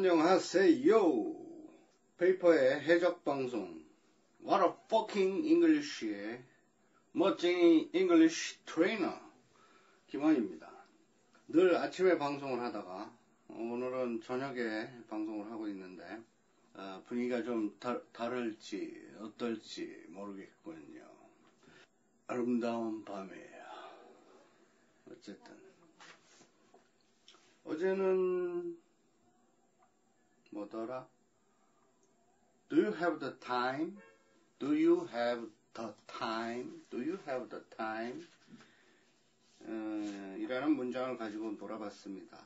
안녕하세요. 페이퍼의 해적 방송 What a fucking English의 멋쟁이 잉글리시 트레이너 김환입니다. 늘 아침에 방송을 하다가 오늘은 저녁에 방송을 하고 있는데 어, 분위기가 좀 다, 다를지 어떨지 모르겠군요. 아름다운 밤이에요. 어쨌든 어제는 뭐더라? Do you have the time? Do you have the time? Do you have the time? 어, 이라는 문장을 가지고 놀아봤습니다.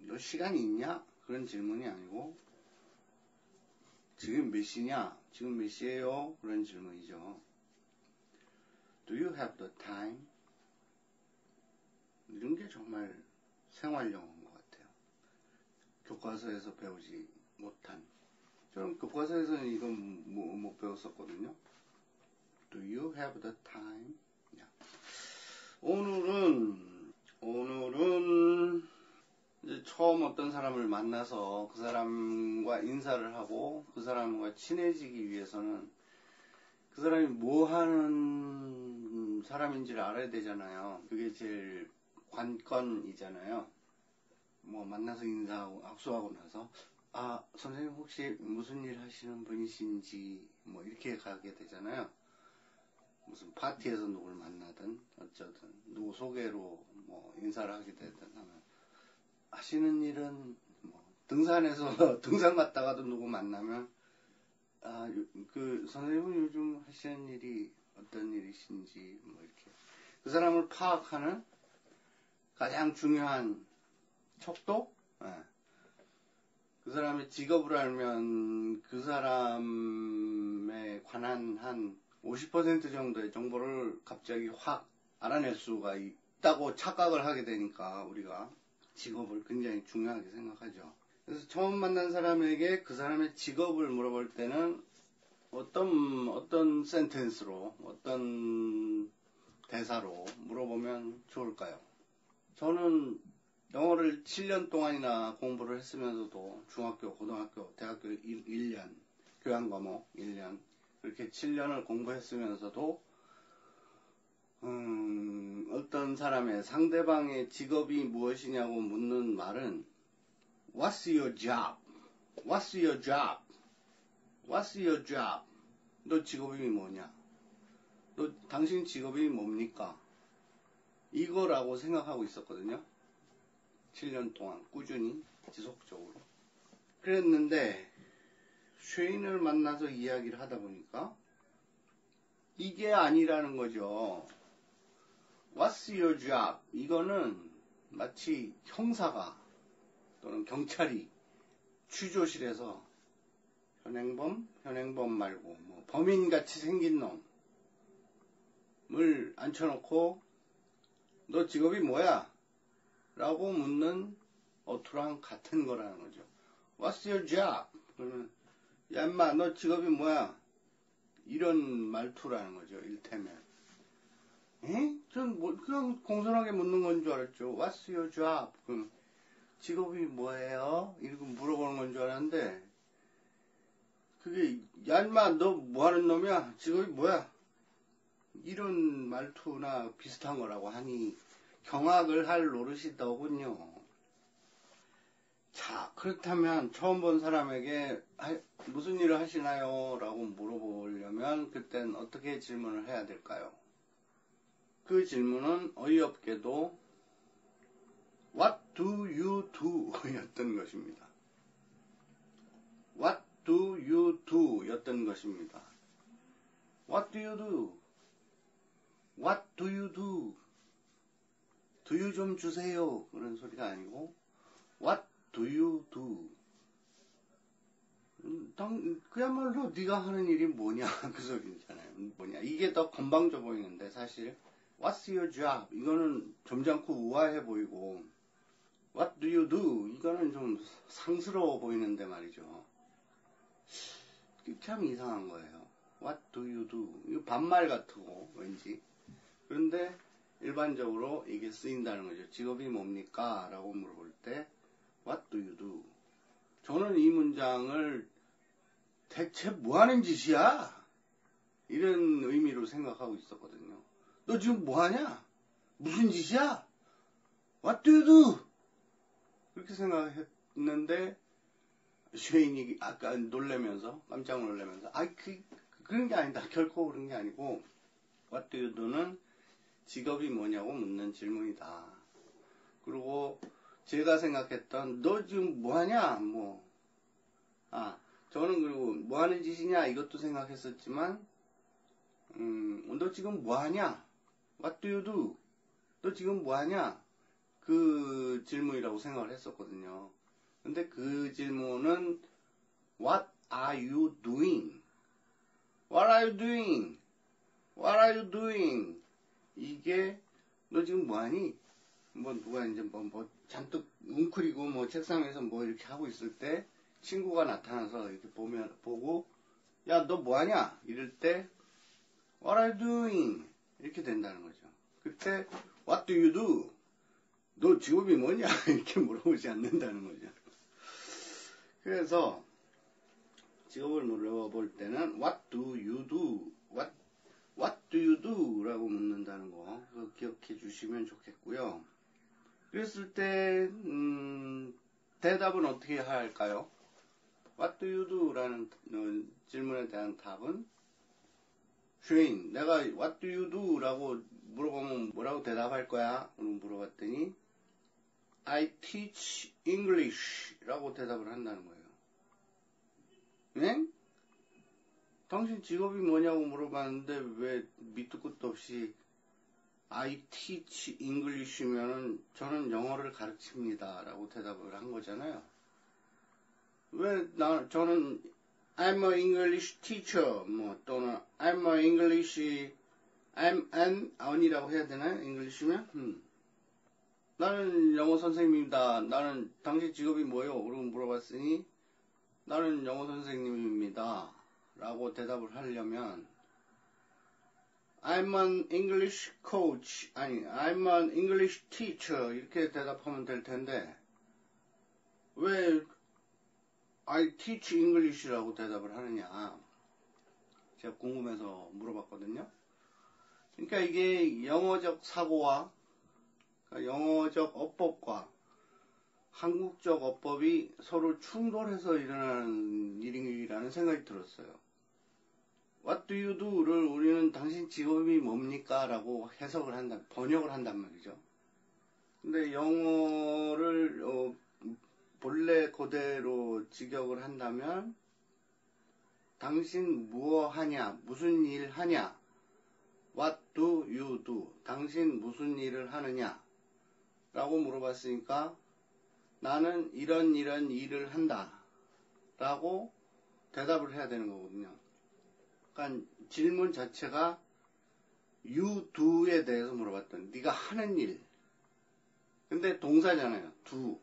너 시간이 있냐? 그런 질문이 아니고 지금 몇 시냐? 지금 몇 시에요? 그런 질문이죠. Do you have the time? 이런 게 정말 생활 같아요. 교과서에서 배우지 못한. 저는 교과서에서는 이건 뭐, 못 배웠었거든요. Do you have the time? 오늘은, 오늘은 이제 처음 어떤 사람을 만나서 그 사람과 인사를 하고 그 사람과 친해지기 위해서는 그 사람이 뭐 하는 사람인지를 알아야 되잖아요. 그게 제일 관건이잖아요. 뭐 만나서 인사하고 악수하고 나서 아 선생님 혹시 무슨 일 하시는 분이신지 뭐 이렇게 가게 되잖아요. 무슨 파티에서 누굴 만나든 어쩌든 누구 소개로 뭐 인사를 하게 되든 하면 하시는 일은 뭐 등산에서 등산 갔다가도 누구 만나면 아 그 선생님은 요즘 하시는 일이 어떤 일이신지 뭐 이렇게 그 사람을 파악하는 가장 중요한 척도 네. 그 사람의 직업을 알면 그 사람에 관한 한 50% 정도의 정보를 갑자기 확 알아낼 수가 있다고 착각을 하게 되니까 우리가 직업을 굉장히 중요하게 생각하죠. 그래서 처음 만난 사람에게 그 사람의 직업을 물어볼 때는 어떤 어떤 센텐스로 어떤 대사로 물어보면 좋을까요? 저는 영어를 7년 동안이나 공부를 했으면서도 중학교, 고등학교, 대학교 1, 년 교양 과목 1년 그렇게 7년을 공부했으면서도 음, 어떤 사람의 상대방의 직업이 무엇이냐고 묻는 말은 What's your job? What's your job? What's your job? 너 직업이 뭐냐? 너 당신 직업이 뭡니까? 이거라고 생각하고 있었거든요. 7년 동안 꾸준히 지속적으로. 그랬는데 쉐인을 만나서 이야기를 하다 보니까 이게 아니라는 거죠. What's your job? 이거는 마치 형사가 또는 경찰이 취조실에서 현행범, 현행범 말고 뭐 범인같이 생긴 놈을 앉혀놓고 너 직업이 뭐야? 라고 묻는 어투랑 같은 거라는 거죠. What's your job? 그러면 야 인마 너 직업이 뭐야? 이런 말투라는 거죠. 일테면. 에? 전 뭐, 그냥 공손하게 묻는 건 줄 알았죠. What's your job? 그럼 직업이 뭐예요? 이렇게 물어보는 건 줄 알았는데 그게 야 인마 너 뭐하는 놈이야? 직업이 뭐야? 이런 말투나 비슷한 거라고 하니 경악을 할 노릇이 더군요. 자, 그렇다면 처음 본 사람에게 무슨 일을 하시나요? 라고 물어보려면 그땐 어떻게 질문을 해야 될까요? 그 질문은 어이없게도 What do you do? 였던 것입니다. What do you do? 였던 것입니다. What do you do? What do you do? 두유 좀 주세요. 그런 소리가 아니고 What do you do? 음, 당, 그야말로 네가 하는 일이 뭐냐 그 소리잖아요. 뭐냐 이게 더 건방져 보이는데 사실 What's your job? 이거는 점잖고 우아해 보이고 What do you do? 이거는 좀 상스러워 보이는데 말이죠. 참 이상한 거예요. What do you do? 이거 반말 같고 왠지. 그런데 일반적으로 이게 쓰인다는 거죠. 직업이 뭡니까? 라고 물어볼 때 What do you do? 저는 이 문장을 대체 뭐 하는 짓이야? 이런 의미로 생각하고 있었거든요. 너 지금 뭐 하냐? 무슨 짓이야? What do you do? 그렇게 생각했는데, 쉐인이 아까 놀래면서, 깜짝 놀래면서, 아, 그, 그런 게 아니다. 결코 그런 게 아니고, What do you do는 직업이 뭐냐고 묻는 질문이다. 그리고 제가 생각했던 너 지금 뭐 하냐? 뭐 아, 저는 그리고 뭐 하는 짓이냐 이것도 생각했었지만 음, 너 지금 뭐 하냐? What do you do? 너 지금 뭐 하냐? 그 질문이라고 생각을 했었거든요. 근데 그 질문은 What are you doing? What are you doing? What are you doing? 이게 너 지금 뭐하니? 뭐 누가 이제 뭐, 뭐 잔뜩 웅크리고 뭐 책상에서 뭐 이렇게 하고 있을 때 친구가 나타나서 이렇게 보면 보고 야 너 뭐하냐? 이럴 때 What are you doing? 이렇게 된다는 거죠. 그때 What do you do? 너 직업이 뭐냐? 이렇게 물어보지 않는다는 거죠. 그래서 직업을 물어볼 때는 What do you do? What do you do? 라고 묻는다는 거, 그거 기억해 주시면 좋겠고요. 그랬을 때, 음, 대답은 어떻게 할까요? What do you do? 라는 어, 질문에 대한 답은, 쉐인, 내가 What do you do? 라고 물어보면 뭐라고 대답할 거야? 물어봤더니, I teach English 라고 대답을 한다는 거예요. 네? 당신 직업이 뭐냐고 물어봤는데 왜 밑도 끝도 없이 I teach English면은 저는 영어를 가르칩니다 라고 대답을 한 거잖아요. 왜 나, 저는 I'm a English teacher 뭐 또는 I'm a English I'm an on이라고 해야 되나요? English면? 음. 나는 영어 선생님입니다. 나는 당신 직업이 뭐예요? 그러고 물어봤으니 나는 영어 선생님입니다. 라고 대답을 하려면 I'm an English coach 아니 I'm an English teacher 이렇게 대답하면 될 텐데 왜 I teach English라고 대답을 하느냐 제가 궁금해서 물어봤거든요. 그러니까 이게 영어적 사고와 그러니까 영어적 어법과 한국적 어법이 서로 충돌해서 일어나는 일이라는 생각이 들었어요. What do you do를 우리는 당신 직업이 뭡니까? 라고 해석을 한다, 번역을 한단 말이죠. 근데 영어를, 어, 본래 그대로 직역을 한다면, 당신 무엇 하냐? 무슨 일 하냐? What do you do? 당신 무슨 일을 하느냐? 라고 물어봤으니까, 나는 이런 이런 일을 한다. 라고 대답을 해야 되는 거거든요. 그러니까 질문 자체가 do에 대해서 물어봤던 네가 하는 일. 근데 동사잖아요. do.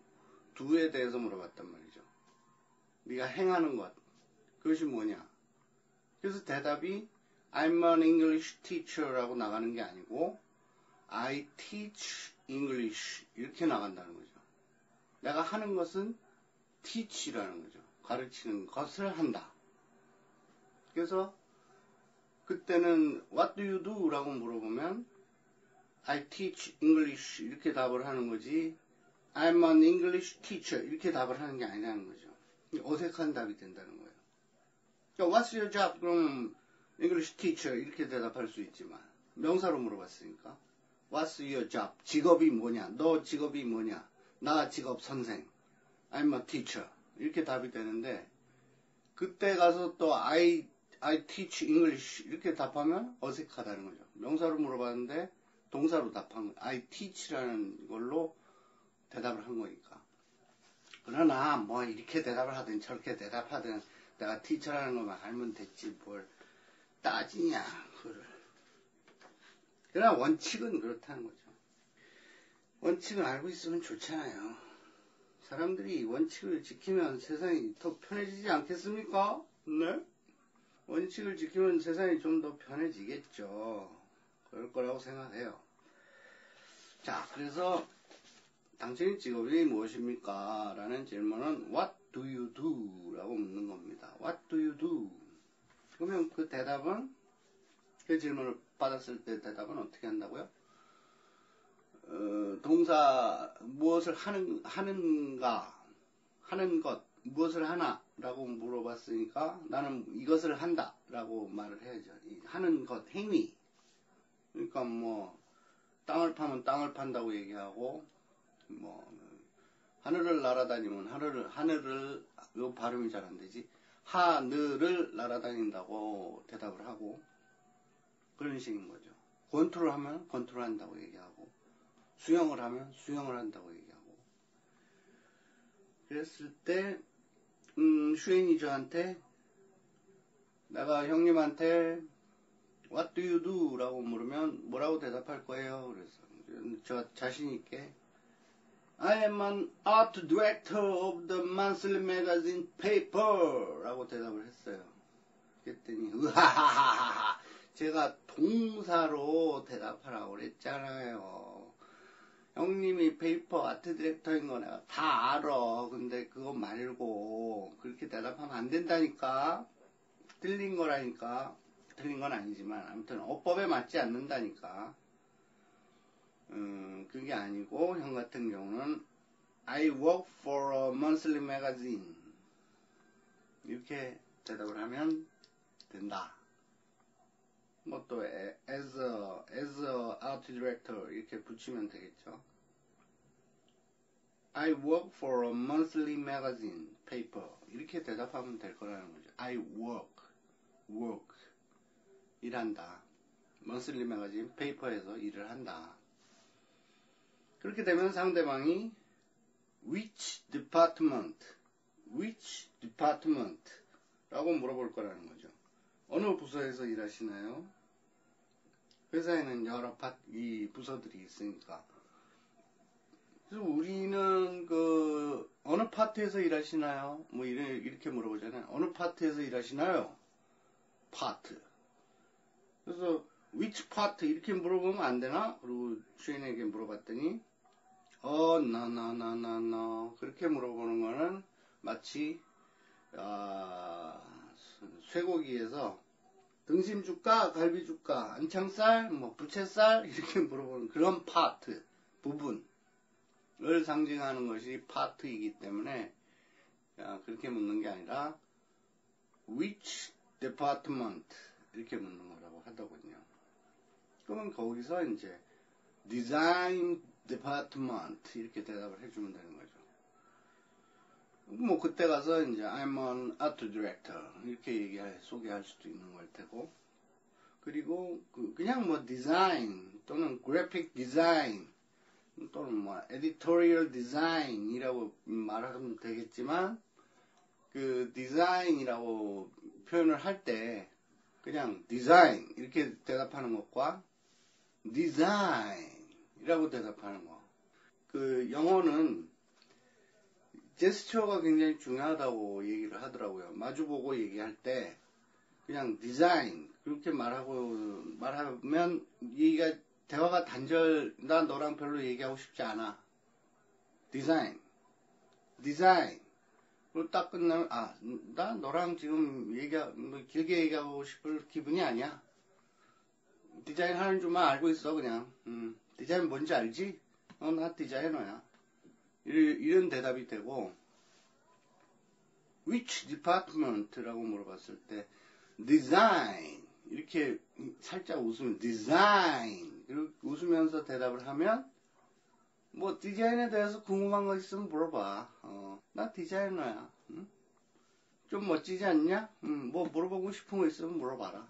do에 대해서 물어봤단 말이죠. 네가 행하는 것. 그것이 뭐냐? 그래서 대답이 I'm an English teacher라고 나가는 게 아니고 I teach English 이렇게 나간다는 거죠. 내가 하는 것은 teach라는 거죠. 가르치는 것을 한다. 그래서 그때는 what do you do? 라고 물어보면 I teach English 이렇게 답을 하는 거지 I'm an English teacher 이렇게 답을 하는 게 아니라는 거죠. 어색한 답이 된다는 거예요. 그러니까 what's your job? 그럼 English teacher 이렇게 대답할 수 있지만 명사로 물어봤으니까 what's your job? 직업이 뭐냐? 너 직업이 뭐냐? 나 직업 선생. I'm a teacher. 이렇게 답이 되는데 그때 가서 또 I I teach English 이렇게 답하면 어색하다는 거죠. 명사로 물어봤는데 동사로 답한 거. I teach라는 걸로 대답을 한 거니까. 그러나 뭐 이렇게 대답을 하든 저렇게 대답하든 내가 teacher라는 것만 알면 됐지 뭘 따지냐 그를. 그러나 원칙은 그렇다는 거죠. 원칙을 알고 있으면 좋잖아요. 사람들이 원칙을 지키면 세상이 더 편해지지 않겠습니까? 네? 원칙을 지키면 세상이 좀 더 편해지겠죠. 그럴 거라고 생각해요. 자, 그래서 당신의 직업이 무엇입니까? 라는 질문은 What do you do? 라고 묻는 겁니다. What do you do? 그러면 그 대답은, 그 질문을 받았을 때 대답은 어떻게 한다고요? 어, 동사, 무엇을 하는, 하는가, 하는 것, 무엇을 하나? 라고 물어봤으니까 나는 이것을 한다. 라고 말을 해야죠. 하는 것, 행위. 그러니까 뭐, 땅을 파면 땅을 판다고 얘기하고, 뭐, 하늘을 날아다니면 하늘을, 하늘을, 이 발음이 잘 안 되지. 하늘을 날아다닌다고 대답을 하고, 그런 식인 거죠. 권투를 하면 권투를 한다고 얘기하고, 수영을 하면 수영을 한다고 얘기하고. 그랬을 때, 음, 슈엔이 저한테, 내가 형님한테, What do you do? 라고 물으면 뭐라고 대답할 거예요? 그래서, 저 자신 있게, I am an art director of the monthly magazine paper 라고 대답을 했어요. 그랬더니 으하하하하 제가 동사로 대답하라고 그랬잖아요. 형님이 페이퍼 아트 디렉터인 거 내가 다 알아. 근데 그거 말고 그렇게 대답하면 안 된다니까. 틀린 거라니까. 틀린 건 아니지만 아무튼 어법에 맞지 않는다니까. 음, 그게 아니고 형 같은 경우는 I work for a monthly magazine 이렇게 대답을 하면 된다. 뭐 또 as a, as a art director 이렇게 붙이면 되겠죠. I work for a monthly magazine paper 이렇게 대답하면 될 거라는 거죠. I work, work 일한다. monthly magazine paper에서 일을 한다. 그렇게 되면 상대방이 which department, which department 라고 물어볼 거라는 거죠. 어느 부서에서 일하시나요? 회사에는 여러 파, 이 부서들이 있으니까. 그래서 우리는 그 어느 파트에서 일하시나요? 뭐 이래, 이렇게 물어보잖아요. 어느 파트에서 일하시나요? 파트. 그래서 which part 이렇게 물어보면 안 되나? 그리고 주인에게 물어봤더니 어, 나, 나, 나, 나, 나. 그렇게 물어보는 거는 마치, 아, 쇠고기에서 등심 줄까, 갈비 줄까, 안창살, 뭐, 부채살, 이렇게 물어보는 그런 파트, 부분 을 상징하는 것이 파트이기 때문에, 아, 그렇게 묻는 게 아니라, which department, 이렇게 묻는 거라고 하더군요. 그러면 거기서 이제, design department 이렇게 대답을 해주면 되는 거죠. 뭐 그때 가서 이제 I'm an art director 이렇게 얘기할 소개할 수도 있는 걸 테고 그리고 그 그냥 뭐 디자인 또는 그래픽 디자인 또는 뭐 에디토리얼 디자인이라고 말하면 되겠지만 그 디자인이라고 표현을 할 때 그냥 디자인 이렇게 대답하는 것과 디자인 이라고 대답하는 거. 그 영어는 제스처가 굉장히 중요하다고 얘기를 하더라고요. 마주보고 얘기할 때 그냥 디자인 그렇게 말하고 말하면 얘기가 대화가 단절 나 너랑 별로 얘기하고 싶지 않아. 디자인 디자인 그리고 딱 끝나면 아 나 너랑 지금 얘기 뭐 길게 얘기하고 싶을 기분이 아니야. 디자인 하는 줄만 알고 있어 그냥. 음. 디자인 뭔지 알지? 어, 나 디자이너야. 이런 대답이 되고, which department라고 물어봤을 때, design. 이렇게 살짝 웃으면, design. 웃으면서 대답을 하면, 뭐, 디자인에 대해서 궁금한 거 있으면 물어봐. 어, 나 디자이너야. 응? 좀 멋지지 않냐? 응, 뭐, 물어보고 싶은 거 있으면 물어봐라.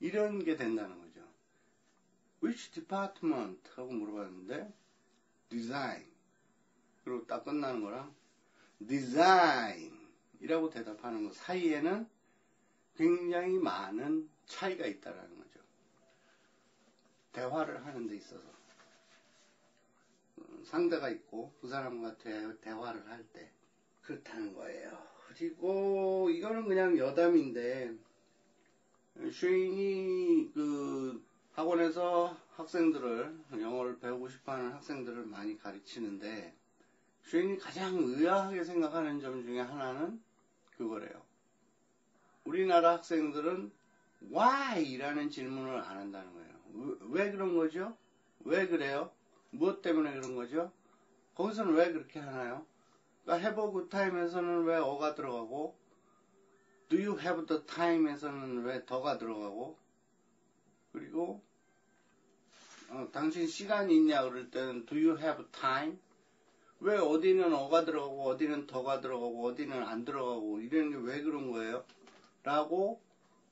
이런 게 된다는 거죠. which department? 하고 물어봤는데, design. 그리고 딱 끝나는 거랑, design. 이라고 대답하는 것 사이에는 굉장히 많은 차이가 있다라는 거죠. 대화를 하는 데 있어서. 상대가 있고, 그 사람과 대, 대화를 할 때. 그렇다는 거예요. 그리고, 이거는 그냥 여담인데, 쉐인이 그 학원에서 학생들을 영어를 배우고 싶어하는 학생들을 많이 가르치는데 쉐인이 가장 의아하게 생각하는 점 중에 하나는 그거래요. 우리나라 학생들은 why라는 질문을 안 한다는 거예요. 왜 그런 거죠? 왜 그래요? 무엇 때문에 그런 거죠? 거기서는 왜 그렇게 하나요? 그러니까 have a good time에서는 왜 어가 들어가고 do you have the time에서는 왜 더가 들어가고 그리고 어, 당신 시간이 있냐 그럴 때는 do you have time? 왜 어디는 어가 들어가고 어디는 더가 들어가고 어디는 안 들어가고 이런 게 왜 그런 거예요? 라고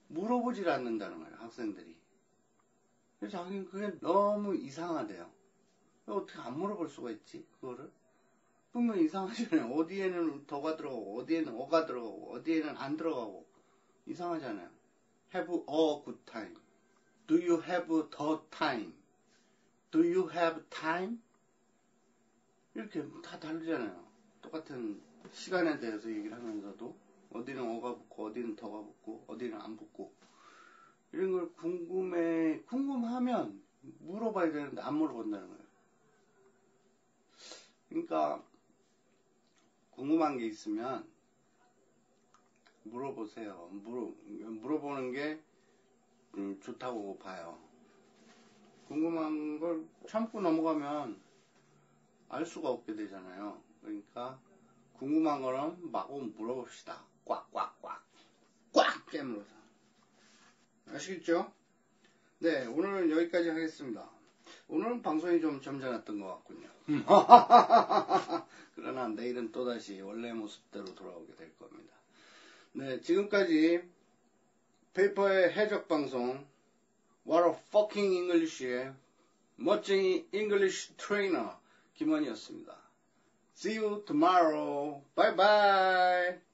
물어보질 않는다는 거예요, 학생들이. 그래서 자기는 그게 너무 이상하대요. 어떻게 안 물어볼 수가 있지, 그거를? 분명 이상하잖아요. 어디에는 더가 들어가고, 어디에는 어가 들어가고, 어디에는 안 들어가고. 이상하잖아요. have a good time. Do you have the time? Do you have time? 이렇게 다 다르잖아요. 똑같은 시간에 대해서 얘기를 하면서도 어디는 어가 붙고 어디는 더가 붙고 어디는 안 붙고 이런 걸 궁금해 궁금하면 물어봐야 되는데 안 물어본다는 거예요. 그러니까 궁금한 게 있으면 물어보세요. 물어, 물어보는 게 음, 좋다고 봐요. 궁금한 걸 참고 넘어가면 알 수가 없게 되잖아요. 그러니까 궁금한 거는 마구 물어봅시다. 아시겠죠? 네 오늘은 여기까지 하겠습니다. 오늘은 방송이 좀 점잖았던 것 같군요. 그러나 내일은 또다시 원래 모습대로 돌아오게 될 겁니다. 네 지금까지 페이퍼의 해적 방송 What a fucking English의 멋쟁이 잉글리시 트레이너 김원이었습니다. See you tomorrow. Bye bye.